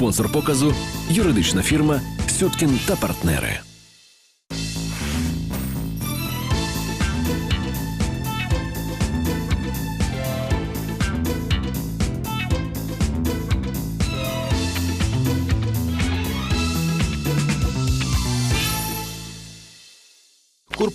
Спонсор показу юридична фірма Сюткін та партнери.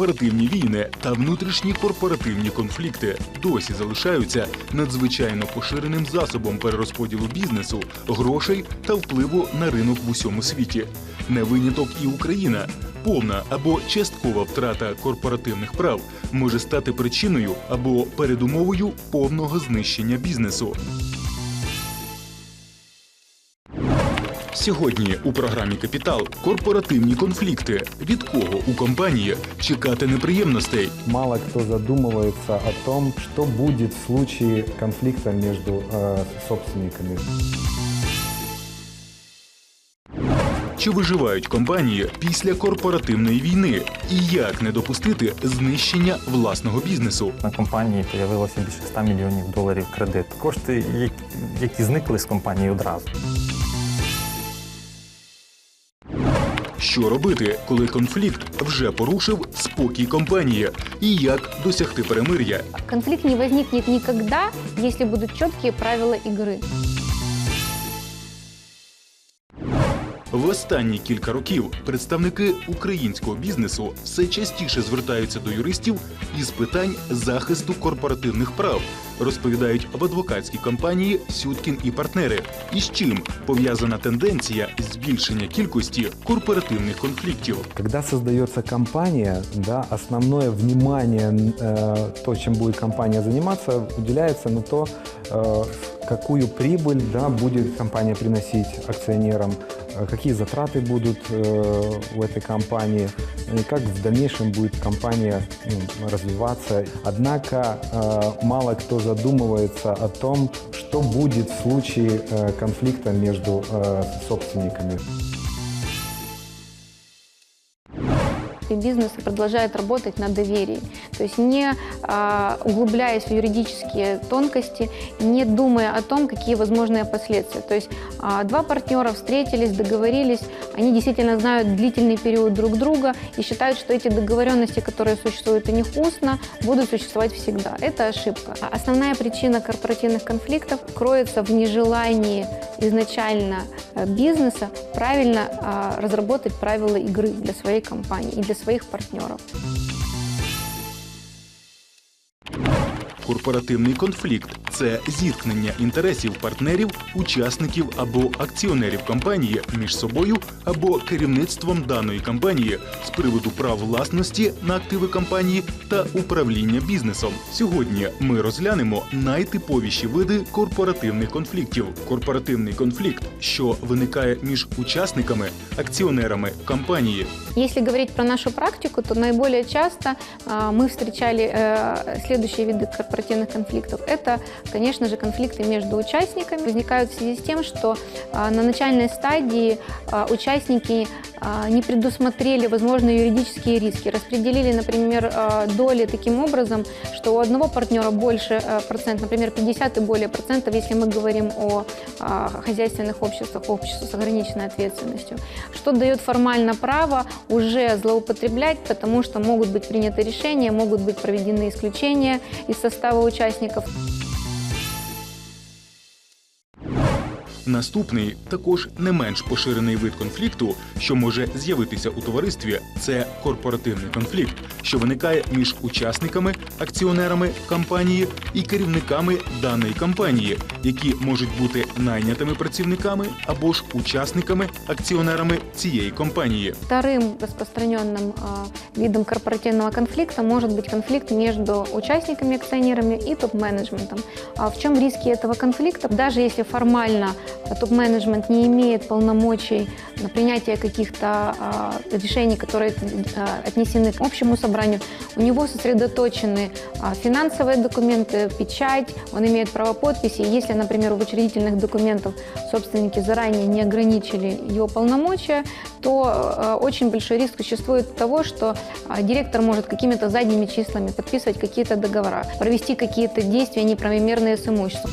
Корпоративні війни та внутрішні корпоративні конфлікти досі залишаються надзвичайно поширеним засобом перерозподілу бізнесу, грошей та впливу на ринок в усьому світі. Не виняток і Україна. Повна або часткова втрата корпоративних прав може стати причиною або передумовою повного знищення бізнесу. Сьогодні у програмі Капітал корпоративні конфлікти. Від кого у компанії чекати неприємностей? Мало кто задумывается о том, что будет в случае конфликта между э, собственниками. Чи виживають компанії після корпоративної війни? І як не допустити знищення власного бізнесу? На компанії з'явилося більше 100 мільйонів доларів кредит. Кошти, які- які зникли з компанії одразу. Що робити, коли конфлікт вже порушив спокій компанії? І як досягти перемир'я? Конфлікт не возникне ніколи, якщо будуть чіткі правила игры. В останні кілька років представники українського бізнесу все частіше звертаються до юристів із питань захисту корпоративних прав, розповідають в адвокатській компанії Сюткін і партнери. І з чим пов'язана тенденція збільшення кількості корпоративних конфліктів? Когда создается компания, да, основное внимание, э, то, чем будет компания заниматься, уделяется на то, э, какую прибыль да, будет компания приносить акционерам, э, какие затраты будут э, у этой компании, и как в дальнейшем будет компания ну, развиваться. Однако э, мало кто задумывается о том, что будет в случае э, конфликта между э, собственниками. И бизнес продолжает работать на доверии. То есть не а, углубляясь в юридические тонкости, не думая о том, какие возможные последствия. То есть а, два партнера встретились, договорились, они действительно знают длительный период друг друга и считают, что эти договоренности, которые существуют у них устно, будут существовать всегда. Это ошибка. А Основная причина корпоративных конфликтов кроется в нежелании изначально э, бизнеса правильно а, разработать правила игры для своей компании и для своих партнеров. Корпоративний конфлікт це зіткнення інтересів партнерів, учасників або акціонерів компанії між собою або керівництвом даної компанії з приводу прав власності на активи компанії та управління бізнесом. Сьогодні ми розглянемо найтиповіші види корпоративних конфліктів. Корпоративний конфлікт, що виникає між учасниками, акціонерами компанії, Если говорить про нашу практику, то наиболее часто а, мы встречали э, следующие виды корпоративных конфликтов. Это, конечно же, конфликты между участниками. Возникают в связи с тем, что а, на начальной стадии а, участники а, не предусмотрели возможные юридические риски. Распределили, например, а, доли таким образом, что у одного партнера больше э, процент, например, 50 и более процентов, если мы говорим о а, хозяйственных обществах, обществах с ограниченной ответственностью, что дает формально право уже злоупотреблять, потому что могут быть приняты решения, могут быть проведены исключения из состава участников. Наступний, також не менш поширений вид конфлікту, що може з'явитися у товаристві, це корпоративний конфлікт, що виникає між учасниками, акціонерами компанії і керівниками даної компанії, які можуть бути найнятими працівниками або ж учасниками, акціонерами цієї компанії. Вторым распространенным а, видом корпоративного конфликта может быть конфликт между участниками, акционерами и топ-менеджментом. А в чем риски этого конфликта? Даже если формально а, топ-менеджмент не имеет полномочий на принятие каких-то а, решений, которые а, отнесены к общему собранию, у него сосредоточены а, финансовые документы, печать, он имеет право подписи. Если, например, в учредительных документах собственники заранее не ограничили его полномочия, то э, очень большой риск существует того, что а, директор может какими-то задними числами подписывать какие-то договора, провести какие-то действия неправомерные с имуществом.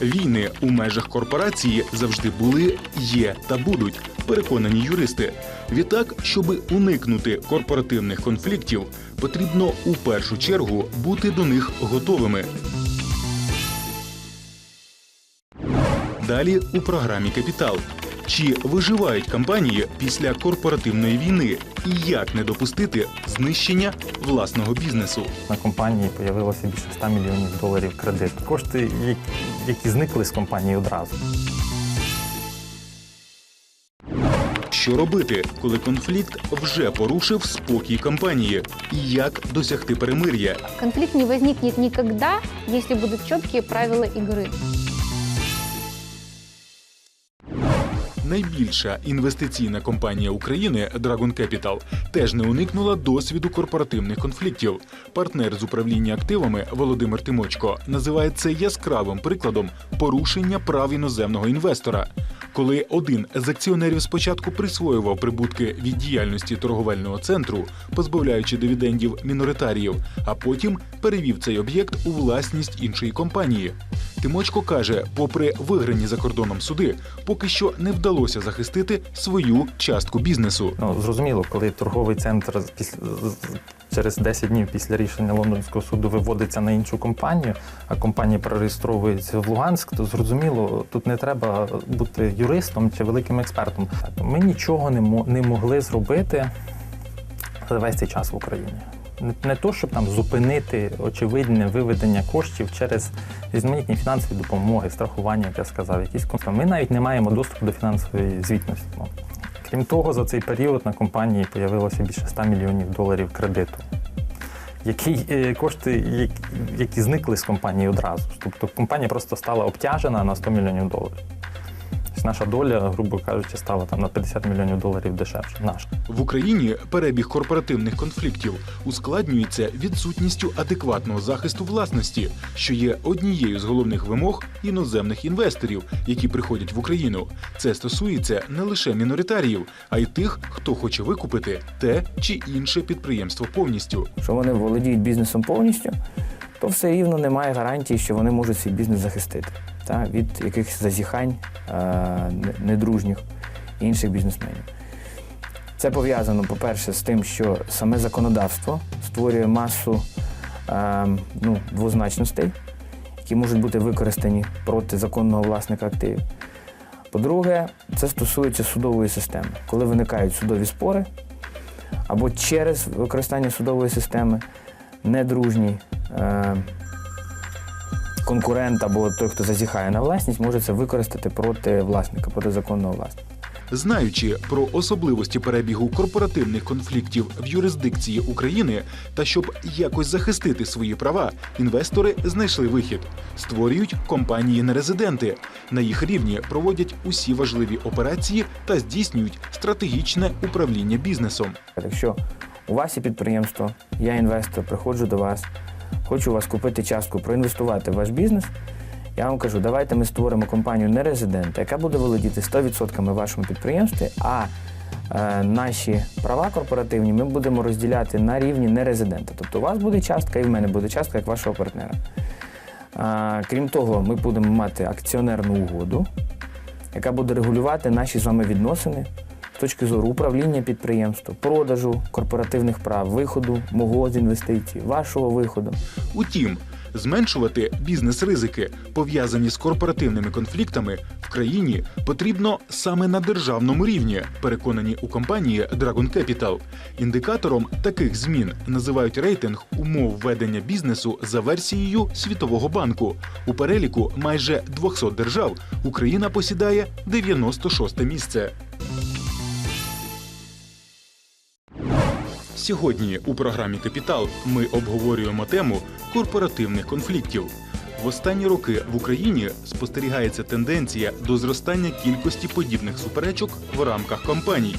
Війни у межах корпорації завжди були, є та будуть, переконані юристи. Відтак, щоби уникнути корпоративних конфліктів, потрібно у першу чергу бути до них готовими. Далі у програмі Капітал. Чи виживають компанії після корпоративної війни і як не допустити знищення власного бізнесу? На компанії з'явилося більше 100 мільйонів доларів кредиту. Кошти, які- зникли з компанії одразу. Що робити, коли конфлікт вже порушив спокій компанії? І як досягти перемир'я? Конфлікт не возникнет ніколи, якщо будуть чіткі правила игры. Найбільша інвестиційна компанія України Dragon Capital теж не уникнула досвіду корпоративних конфліктів. Партнер з управління активами Володимир Тимочко називає це яскравим прикладом порушення прав іноземного інвестора. Коли один з акціонерів спочатку присвоював прибутки від діяльності торговельного центру, позбавляючи дивідендів міноритаріїв, а потім перевів цей об'єкт у власність іншої компанії. Тимочко каже, попри виграні за кордоном суди, поки що не вдалося захистити свою частку бізнесу. Ну, зрозуміло, коли торговий центр через 10 днів після рішення лондонського суду виводиться на іншу компанію, а компанія перереєстровується в Луганськ, то зрозуміло, тут не треба бути юристом чи великим експертом. Ми нічого не могли зробити за весь цей час в Україні. Не, то, щоб там зупинити очевидне виведення коштів через різноманітні фінансові допомоги, страхування, як я сказав, якісь кон- Ми навіть не маємо доступу до фінансової звітності. Ну, Крім того, за цей період на компанії з'явилося більше 100 мільйонів доларів кредиту, які е, кошти, які зникли з компанії одразу. Тобто компанія просто стала обтяжена на 100 мільйонів доларів. Тобто наша доля, грубо кажучи, стала там на 50 мільйонів доларів дешевше. Наша. В Україні перебіг корпоративних конфліктів ускладнюється відсутністю адекватного захисту власності, що є однією з головних вимог іноземних інвесторів, які приходять в Україну. Це стосується не лише міноритаріїв, а й тих, хто хоче викупити те чи інше підприємство повністю. Якщо вони володіють бізнесом повністю, то все рівно немає гарантії, що вони можуть свій бізнес захистити та, від якихось зазіхань е, не- недружніх інших бізнесменів. Це пов'язано, по-перше, з тим, що саме законодавство створює масу е, ну, двозначностей, які можуть бути використані проти законного власника активів. По-друге, це стосується судової системи. Коли виникають судові спори, або через використання судової системи недружній е, конкурент або той, хто зазіхає на власність, може це використати проти власника, проти законного власника. Знаючи про особливості перебігу корпоративних конфліктів в юрисдикції України та щоб якось захистити свої права, інвестори знайшли вихід, створюють компанії нерезиденти. На їх рівні проводять усі важливі операції та здійснюють стратегічне управління бізнесом. Якщо у вас є підприємство, я інвестор, приходжу до вас, хочу у вас купити частку, проінвестувати в ваш бізнес. Я вам кажу, давайте ми створимо компанію нерезидента, яка буде володіти 100% в вашому підприємстві, а е, наші права корпоративні ми будемо розділяти на рівні нерезидента. Тобто у вас буде частка і в мене буде частка як вашого партнера. А, крім того, ми будемо мати акціонерну угоду, яка буде регулювати наші з вами відносини з точки зору управління підприємством, продажу корпоративних прав, виходу мого з інвестицій, вашого виходу. Утім, зменшувати бізнес-ризики, пов'язані з корпоративними конфліктами, в країні потрібно саме на державному рівні, переконані у компанії Dragon Capital. Індикатором таких змін називають рейтинг умов ведення бізнесу за версією Світового банку. У переліку майже 200 держав Україна посідає 96 місце. Сьогодні у програмі Капітал ми обговорюємо тему корпоративних конфліктів. В останні роки в Україні спостерігається тенденція до зростання кількості подібних суперечок в рамках компаній.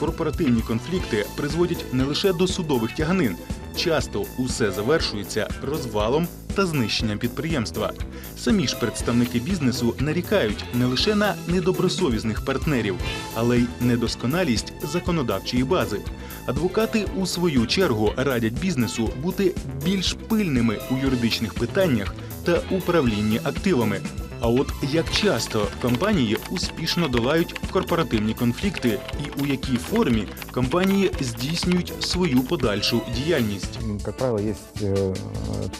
Корпоративні конфлікти призводять не лише до судових тяганин, часто усе завершується розвалом та знищенням підприємства. Самі ж представники бізнесу нарікають не лише на недобросовісних партнерів, але й недосконалість законодавчої бази. Адвокати у свою чергу радять бізнесу бути більш пильними у юридичних питаннях та управлінні активами. А от як часто компанії успішно долають корпоративні конфлікти, і у якій формі компанії здійснюють свою подальшу діяльність? М, Как правило, есть э,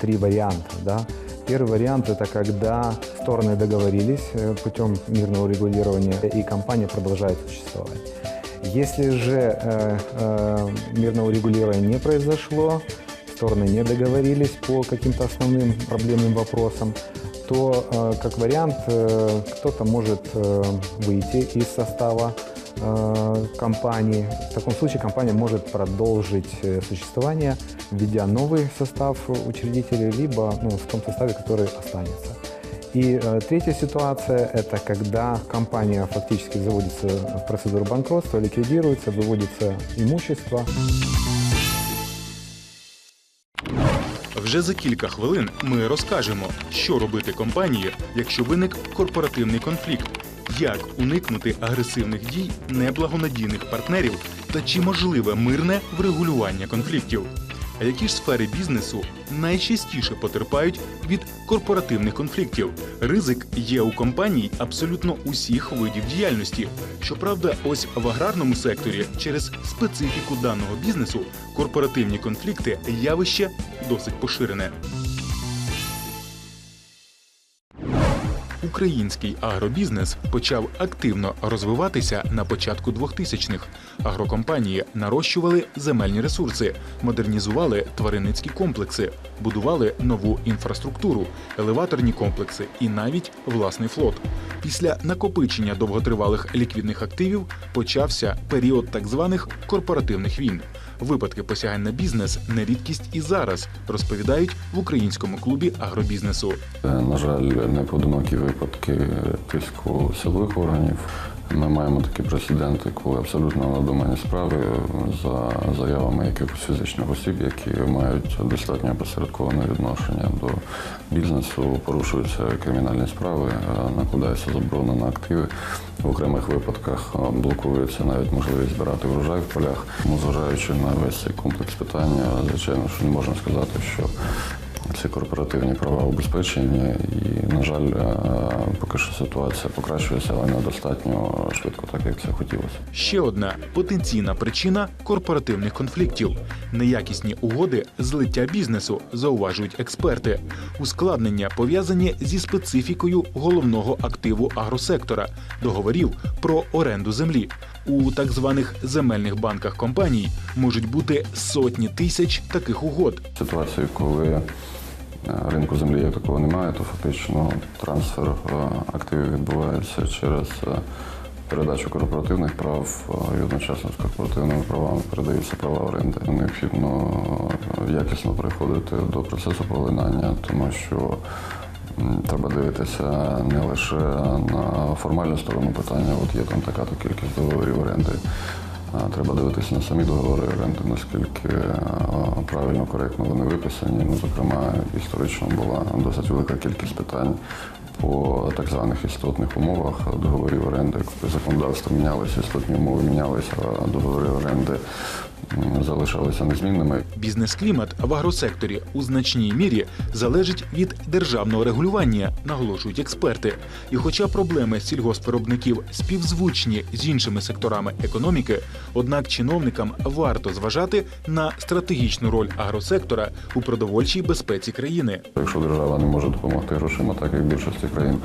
три варианта. Да? Первый вариант – это когда стороны договорились э, путем мирного регулирования, и компания продолжает существовать. Если же э, э, мирного регулирования не произошло, стороны не договорились по каким-то основным проблемным вопросам, то, э, как вариант, э, кто-то может э, выйти из состава э, компании. В таком случае компания может продолжить э, существование, введя новый состав учредителей, либо ну, в том составе, который останется. И э, третья ситуация – это когда компания фактически заводится в процедуру банкротства, ликвидируется, выводится имущество. Вже за кілька хвилин ми розкажемо, що робити компанії, якщо виник корпоративний конфлікт, як уникнути агресивних дій неблагонадійних партнерів та чи можливе мирне врегулювання конфліктів. А які ж сфери бізнесу найчастіше потерпають від корпоративних конфліктів? Ризик є у компаній абсолютно усіх видів діяльності. Щоправда, ось в аграрному секторі через специфіку даного бізнесу корпоративні конфлікти явище досить поширене. Український агробізнес почав активно розвиватися на початку 2000-х. Агрокомпанії нарощували земельні ресурси, модернізували тваринницькі комплекси, будували нову інфраструктуру, елеваторні комплекси і навіть власний флот. Після накопичення довготривалих ліквідних активів почався період так званих корпоративних війн. Випадки посягань на бізнес не рідкість і зараз, розповідають в українському клубі агробізнесу. Е, На жаль, не поодинокі випадки тиску силових органів. Ми маємо такі прецеденти, коли абсолютно надумані справи за заявами якихось фізичних осіб, які мають достатньо опосередковане відношення до бізнесу, порушуються кримінальні справи, е, накладається заборона на активи. В окремих випадках е, блокується навіть можливість збирати врожай в полях. Тому, зважаючи на весь цей комплекс питання, звичайно, що не можна сказати, що ці корпоративні права убезпечені, і, на жаль, е, поки що ситуація покращується, але недостатньо швидко, так як це хотілося. Ще одна потенційна причина корпоративних конфліктів неякісні угоди злиття бізнесу, зауважують експерти. Ускладнення пов'язані зі специфікою головного активу агросектора договорів про оренду землі. У так званих земельних банках компаній можуть бути сотні тисяч таких угод. Ситуації, коли ринку землі як такого немає, то фактично трансфер е, активів відбувається через е, передачу корпоративних прав е, і одночасно з корпоративними правами передаються права оренди. Необхідно е, якісно приходити до процесу поглинання, тому що треба дивитися не лише на формальну сторону питання, от є там така-то кількість договорів оренди. Треба дивитися на самі договори оренди, наскільки правильно, коректно вони виписані. Ну, зокрема, історично була досить велика кількість питань по так званих істотних умовах договорів оренди. Законодавство мінялося, істотні умови мінялися, а договори оренди залишалися незмінними. Бізнес-клімат в агросекторі у значній мірі залежить від державного регулювання, наголошують експерти. І хоча проблеми сільгоспвиробників співзвучні з іншими секторами економіки, однак чиновникам варто зважати на стратегічну роль агросектора у продовольчій безпеці країни. Якщо держава не може допомогти грошима, так як більшості країн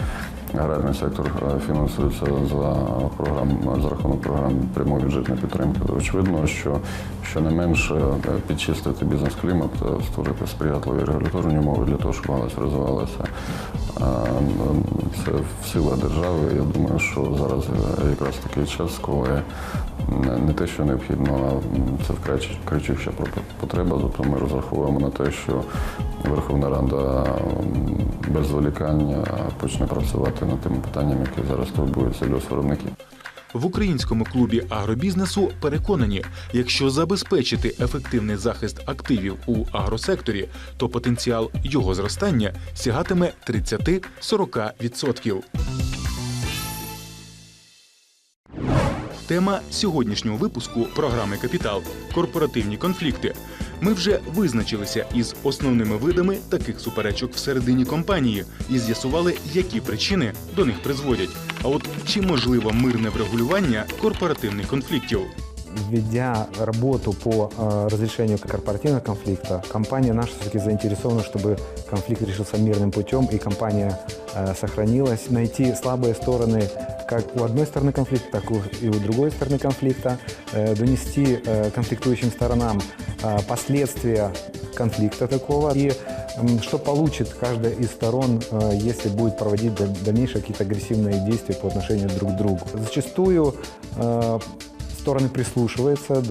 аграрний сектор е, фінансується за програм за рахунок програм прямої бюджетної підтримки, очевидно, що щонайменше е, підчистити бізнес-клімат, е, створити сприятливі регуляторні умови для того, щоб галузь розвивалася. Це в силах держави. Я думаю, що зараз якраз такий час, коли не- те, що необхідно, а це вкрай про- потреба. Тобто ми розраховуємо на те, що Верховна Рада без зволікання почне працювати над тими питаннями, які зараз турбують сільгоспвиробників. В українському клубі агробізнесу переконані, якщо забезпечити ефективний захист активів у агросекторі, то потенціал його зростання сягатиме 30-40%. Тема сьогоднішнього випуску програми Капітал корпоративні конфлікти. Ми вже визначилися із основними видами таких суперечок всередині компанії і з'ясували, які причини до них призводять. А от чи можливо мирне врегулювання корпоративних конфліктів? Введя работу по э, разрешению корпоративного конфликта, компания наша все-таки заинтересована, чтобы конфликт решился мирным путем и компания э, сохранилась. Найти слабые стороны как у одной стороны конфликта, так и у другой стороны конфликта, э, донести конфликтующим сторонам последствия конфликта такого и что получит каждая из сторон, если будет проводить даль- дальнейшие какие-то агрессивные действия по отношению друг к другу. Зачастую стороны прислушиваются,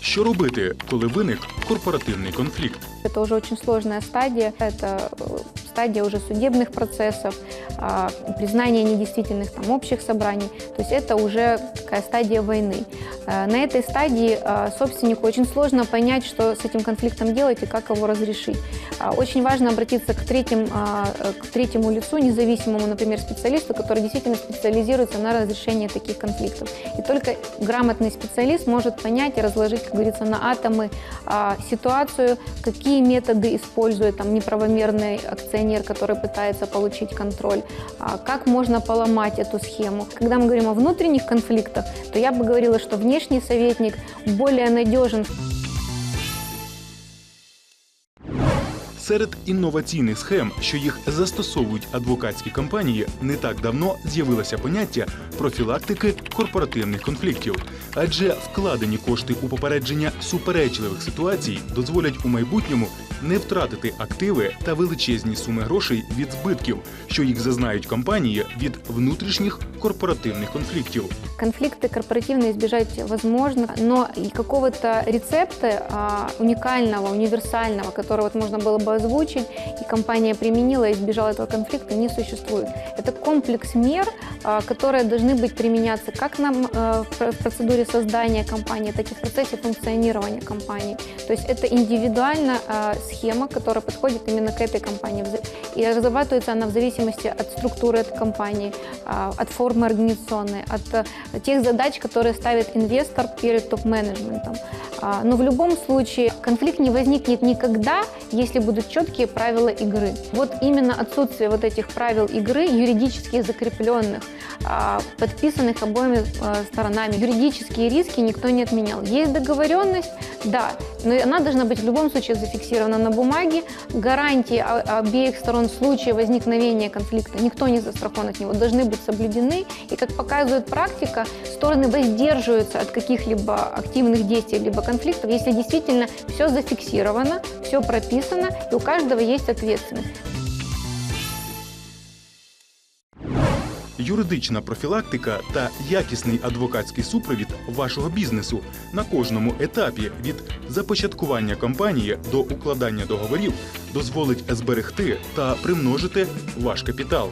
Що робити, коли виник корпоративний конфлікт? Это уже очень сложная стадия. Это э, стадия уже судебных процессов, а, признания недействительных там, общих собраний. То есть это уже такая стадия войны. Э, На этой стадии а, собственнику очень сложно понять, что с этим конфликтом делать и как его разрешить. А, Очень важно обратиться к, третьим, а, э, к третьему лицу, независимому, например, специалисту, который действительно специализируется на разрешении таких конфликтов. И только грамотный специалист может понять и разложить, как говорится, на атомы а, ситуацию, какие методы использует там неправомерный акционер, который пытается получить контроль, как можно поломать эту схему. Когда мы говорим о внутренних конфликтах, то я бы говорила, что внешний советник более надежен Серед інноваційних схем, що їх застосовують адвокатські компанії, не так давно з'явилося поняття профілактики корпоративних конфліктів, адже вкладені кошти у попередження суперечливих ситуацій дозволять у майбутньому не втратити активи та величезні суми грошей від збитків, що їх зазнають компанії від внутрішніх корпоративних конфліктів. Конфликты корпоративно избежать возможно, но и какого-то рецепта а, уникального, универсального, который вот можно было бы озвучить, и компания применила избежала этого конфликта, не существует. Это комплекс мер, которые должны быть применяться как нам э, в пр- в процедуре создания компании, так и в процессе функционирования компании. То есть это индивидуальная а, схема, которая подходит именно к этой компании. И разрабатывается она в зависимости от структуры этой компании, а, от формы организационной, от э, тех задач, которые ставит инвестор перед топ-менеджментом. А, Но в любом случае конфликт не возникнет никогда, если будут четкие правила игры. Вот именно отсутствие вот этих правил игры, юридически закрепленных, а, подписанных обоими э, сторонами, юридические риски никто не отменял. Есть договоренность, да, но она должна быть в любом случае зафиксирована на бумаге. Гарантии обеих сторон в случае возникновения конфликта, никто не застрахован от него, должны быть соблюдены. И как показывает практика, стороны воздерживаются от каких-либо активных действий либо конфликтов, если действительно все зафиксировано, все прописано, и у каждого есть ответственность. Юридична профілактика та якісний адвокатський супровід вашого бізнесу на кожному етапі від започаткування компанії до укладання договорів дозволить зберегти та примножити ваш капітал.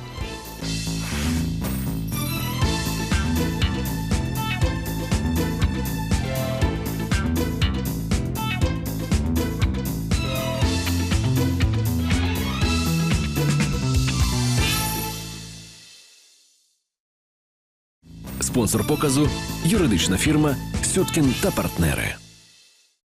Спонсор показу юридична фірма Сюткін та партнери.